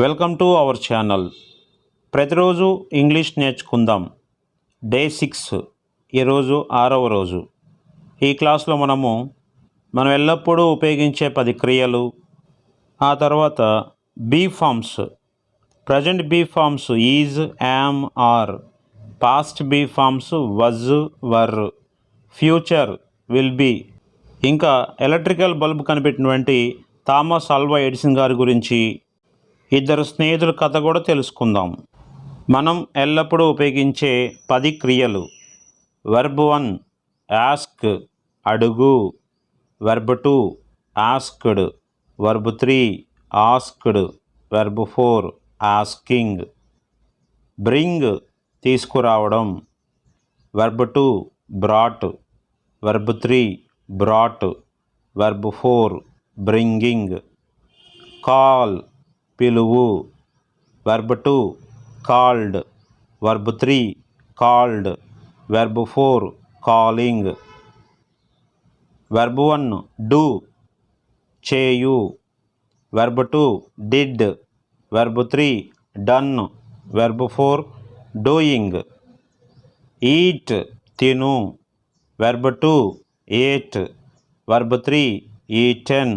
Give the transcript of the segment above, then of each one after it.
Welcome to our channel. ప్రతిరోజు English నేర్చుకుందాం. Day six ఈరోజు ఆరవ రోజు. ఈ క్లాస్లో మనము మనం ఎల్లప్పుడూ ఉపయోగించే పది క్రియలు ఆ తర్వాత be forms present be forms is am are. Past be forms was were. Future will be. ఇంకా ఎలక్ట్రికల్ బల్బ్ కనిపెట్టినటువంటి థామస్ అల్వా ఎడిసన్ గారి గురించి ఇద్దరు స్నేహితుల కథ కూడా తెలుసుకుందాం. మనం ఎల్లప్పుడూ ఉపయోగించే పది క్రియలు. వెర్బ్ వన్ యాస్క్ అడుగు. Verb two asked verb three asked verb four asking bring తీసుకురావడం. Verb two brought verb three brought verb four bringing call పిలువు. Verb two called verb three called verb four calling verb one do చేయు verb two did verb three done verb four doing eat తిను. Verb two ate verb three eaten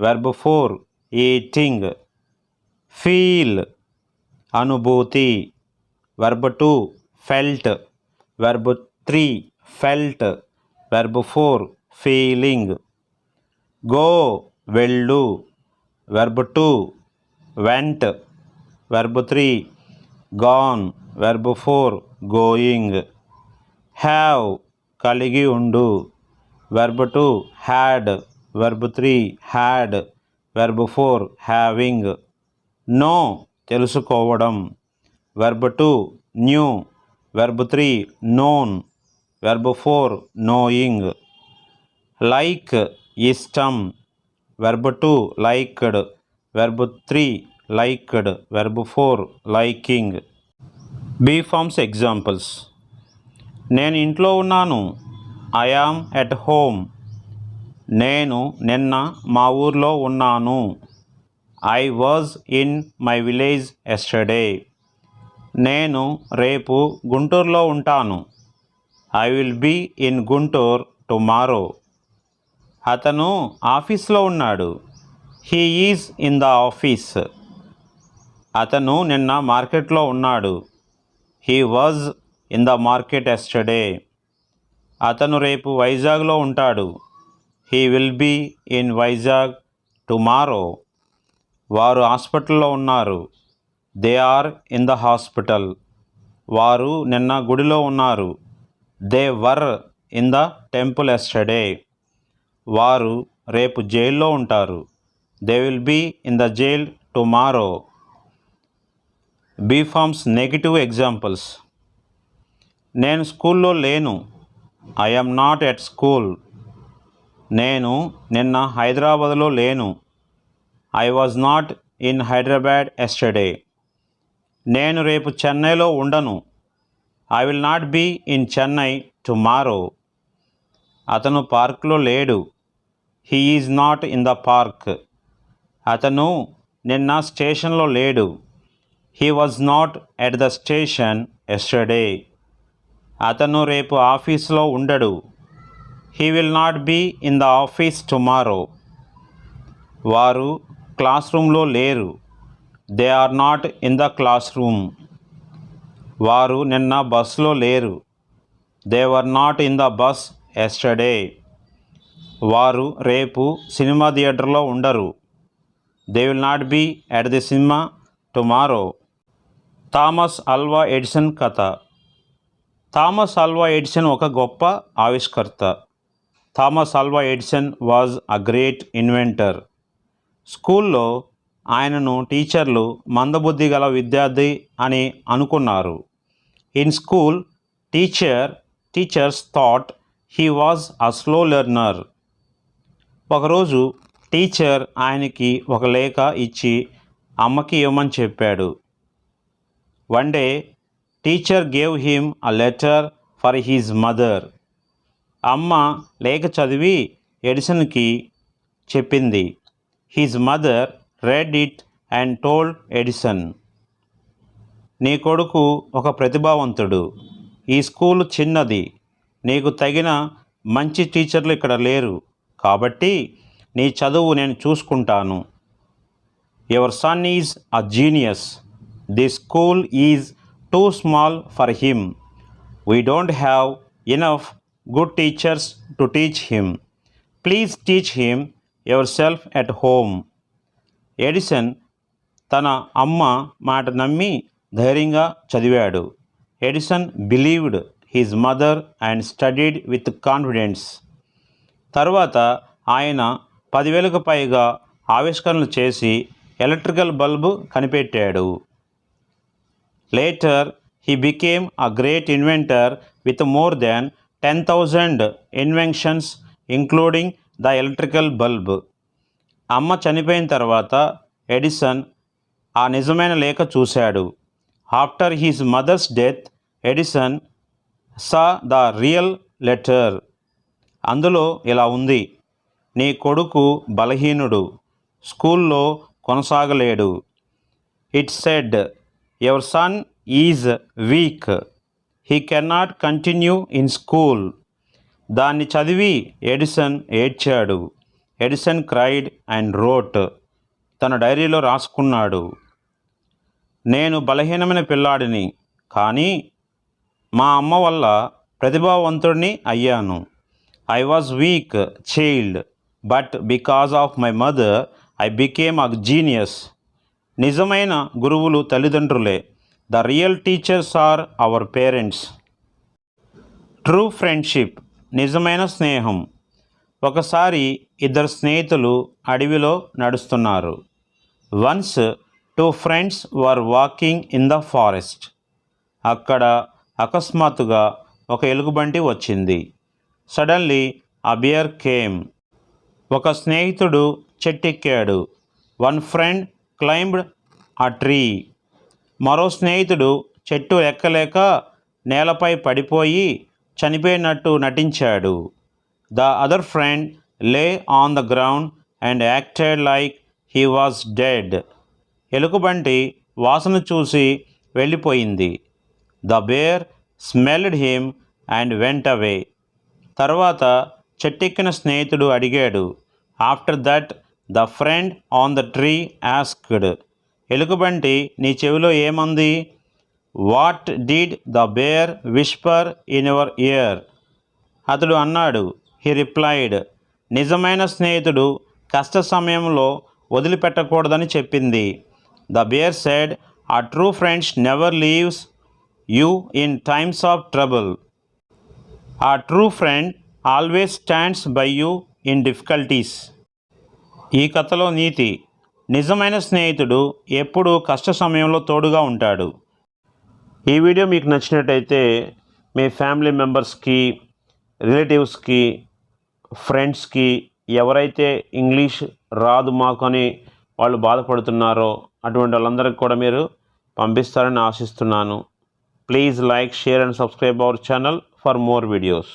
verb four eating feel అనుభూతి. Verb two felt verb three felt verb four feeling go వెళ్ళు. Verb two went verb three gone verb four going have కలిగి ఉండు. Verb two had verb three had verb four having know తెలుసుకోవడం. Verb two knew verb three known verb four knowing like ఇష్టం. Verb two liked verb three liked verb four liking be forms examples నేను ఇంట్లో ఉన్నాను. I am at home నేను నిన్న మా ఊర్లో ఉన్నాను. I was in my village yesterday నేను రేపు గుంటూరులో ఉంటాను. I will be in Guntur tomorrow అతను ఆఫీస్లో ఉన్నాడు. He is in the office అతను నిన్న మార్కెట్లో ఉన్నాడు. He was in the market yesterday అతను రేపు వైజాగ్లో ఉంటాడు. He will be in Vizag tomorrow వారు హాస్పిటల్లో ఉన్నారు. They are in the hospital. వారు నిన్న గుడిలో ఉన్నారు. They were in the temple yesterday. వారు రేపు జైల్లో ఉంటారు. They will be in the jail tomorrow. Be forms negative examples. నేను స్కూల్లో లేను. I not at school. నేను నిన్న హైదరాబాద్లో లేను. I was not in Hyderabad yesterday నేను రేపు చెన్నైలో ఉండను. I will not be in Chennai tomorrow అతను పార్క్లో లేడు. He is not in the park అతను నిన్న స్టేషన్లో లేడు. He was not at the station yesterday అతను రేపు ఆఫీస్లో ఉండడు. He will not be in the office tomorrow వారు క్లాస్ రూమ్లో లేరు. They are not in the class room. వారు నిన్న బస్సులో లేరు. They were not in the bus yesterday. వారు రేపు సినిమా థియేటర్లో ఉండరు. They will not be at the cinema tomorrow. Thomas Alva Edison కథ. థామస్ అల్వా ఎడిసన్ ఒక గొప్ప ఆవిష్కర్త. Thomas Alva Edison was a great inventor. స్కూల్లో ఆయనను టీచర్లు మందబుద్ధి గల విద్యార్థి అని అనుకున్నారు. In school teacher teachers thought he was a slow learner. ఒకరోజు టీచర్ ఆయనకి ఒక లేఖ ఇచ్చి అమ్మకి ఇవ్వమని చెప్పాడు. One day teacher gave him a letter for his mother. అమ్మ లేఖ చదివి ఎడిసన్కి చెప్పింది. His mother read it and told Edison. నీ కొడుకు ఒక ప్రతిభావంతుడు. ఈ స్కూల్ చిన్నది. నీకు తగిన మంచి టీచర్లు ఇక్కడ లేరు. కాబట్టి నీ చదువు నేను చూసుకుంటాను. Your son is a genius. The school is too small for him. We don't have enough good teachers to teach him. Please teach him your self at home. Edison తన అమ్మ మాట నమ్మి ధైర్యంగా చదివాడు. Edison believed his mother and studied with confidence. తర్వాత ఆయన పదివేలకు పైగా ఆవిష్కరణలు చేసి ఎలక్ట్రికల్ బల్బు కనిపెట్టాడు. Later he became a great inventor with more than ten thousand inventions including the electrical bulb. అమ్మ చనిపోయిన తర్వాత ఎడిసన్ ఆ నిజమైన లేఖ చూశాడు. After his mother's death Edison saw the real letter. అందులో ఇలా ఉంది నీ కొడుకు బలహీనుడు స్కూల్లో కొనసాగలేడు. It said your son is weak. He can not continue in school. దాన్ని చదివి ఎడిసన్ ఏడ్చాడు. Edison cried and wrote. తన డైరీలో రాసుకున్నాడు. నేను బలహీనమైన పిల్లాడిని కానీ మా అమ్మ వల్ల ప్రతిభావంతుడిని అయ్యాను. I was weak child but because of my mother I became a genius. నిజమైన గురువులు తల్లిదండ్రులే. The real teachers are our parents. True friendship. నిజమైన స్నేహం. ఒకసారి ఇద్దరు స్నేహితులు అడవిలో నడుస్తున్నారు. Once two friends were walking in the forest అక్కడ అకస్మాత్తుగా ఒక ఎలుగుబంటి వచ్చింది. సడన్లీ అ బియర్ కేమ్ ఒక స్నేహితుడు చెట్టెక్కాడు. One friend climbed a tree మరో స్నేహితుడు చెట్టు ఎక్కలేక నేలపై పడిపోయి చనిపోయినట్టు నటించాడు. The other friend lay on the ground and acted like he was dead ఎలుకబంటి వాసన చూసి వెళ్ళిపోయింది. The bear smelled him and went away తర్వాత చెట్టెక్కిన స్నేహితుడు అడిగాడు. After that the friend on the tree asked ఎలుకబంటి నీ చెవిలో ఏమంది? What did the bear whisper in your ear? అతడు అన్నాడు హీ రిప్లైడ్ నిజమైన స్నేహితుడు కష్ట సమయంలో వదిలిపెట్టకూడదని చెప్పింది. The bear said a true friends never leaves you in times of trouble a true friend always stands by you in difficulties ఈ కథలో నీతి నిజమైన స్నేహితుడు ఎప్పుడూ కష్ట సమయంలో తోడుగా ఉంటాడు. ఈ వీడియో మీకు నచ్చినట్టయితే మీ ఫ్యామిలీ మెంబర్స్కి రిలేటివ్స్కి ఫ్రెండ్స్కి ఎవరైతే ఇంగ్లీష్ రాదు మాకు అని వాళ్ళు బాధపడుతున్నారో అటువంటి వాళ్ళందరికీ కూడా మీరు పంపిస్తారని ఆశిస్తున్నాను. Please like share and subscribe our channel for more videos.